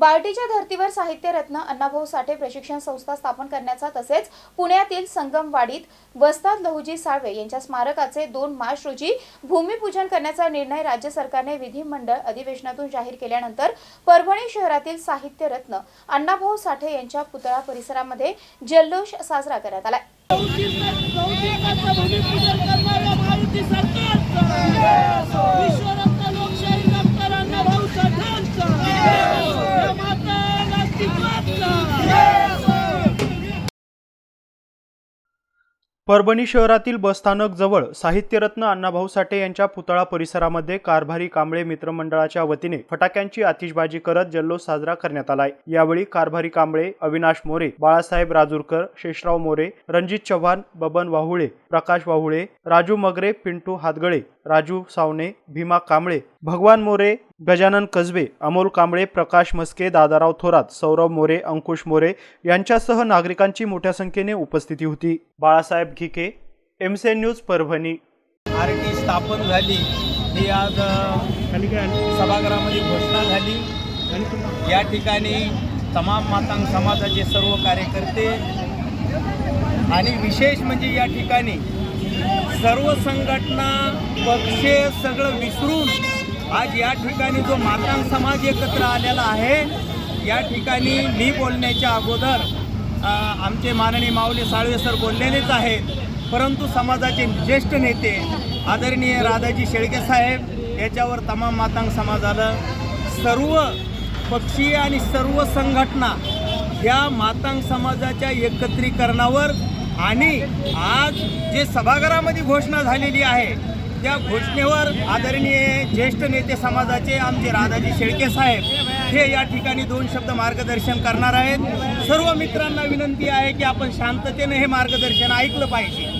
बार्टीच्या धर्तीवर साहित्यरत्न अण्णाभाऊ साठे प्रशिक्षण संस्था स्थापन करण्याचा तसेच पुण्यातील संगमवाडीत वस्ताद लहुजी साळवे यांच्या स्मारकाचे दोन मार्च रोजी भूमिपूजन करण्याचा निर्णय राज्य सरकारने विधिमंडळ अधिवेशनातून जाहीर केल्यानंतर परभणी शहरातील साहित्यरत्न अण्णाभाऊ साठे यांच्या पुतळा परिसरामध्ये जल्लोष साजरा करण्यात आला. परभणी शहरातील बसस्थानक जवळ साहित्यरत्न अण्णाभाऊ साठे यांच्या पुतळा परिसरामध्ये कारभारी कांबळे मित्रमंडळाच्या वतीने फटाक्यांची आतिषबाजी करत जल्लोष साजरा करण्यात आलाय. यावेळी कारभारी कांबळे अविनाश मोरे बाळासाहेब राजूरकर शेषराव मोरे रणजित चव्हाण बबन वाहुळे प्रकाश वाहुळे राजू मगरे पिंटू हातगळे राजू सावने भीमा कांबळे भगवान मोरे गजानन कसबे अमोल कांबळे प्रकाश मस्के दादाराव थोरात सौरव मोरे अंकुश मोरे यांच्यासह नागरिकांची मोठ्या संख्येने उपस्थिती होती. बाळासाहेब घिके एमसे न्यूज परभणी. आर टी स्थापन झाली. ही आज सभागृहामध्ये घोषणा झाली. या ठिकाणी तमाम मातांग समाजाचे सर्व कार्यकर्ते आणि विशेष म्हणजे या ठिकाणी सर्व संघटना पक्ष सगळं विसरून आज या ठिकाणी जो मातांग समाज एकत्र आलेला आहे या ठिकाणी मी बोलण्याच्या अगोदर आमचे माननीय माऊली साळवे सर बोललेलेच आहेत. परंतु समाजाचे ज्येष्ठ नेते आदरणीय राधाजी शेळके साहेब याच्यावर तमाम मातांग समाजाला सर्व पक्षीय आणि सर्व संघटना या मातांग समाजाच्या एकत्रीकरणावर आणि आज जे सभागृहामध्ये घोषणा झालेली आहे त्या घोषणेवर आदरणीय ज्येष्ठ नेते समाजाचे आमचे राधाजी शेळके साहेब हे या ठिकाणी दोन शब्द मार्गदर्शन करणार आहेत. सर्व मित्रांना विनंती आहे की आपण शांततेने हे मार्गदर्शन ऐकलं पाहिजे.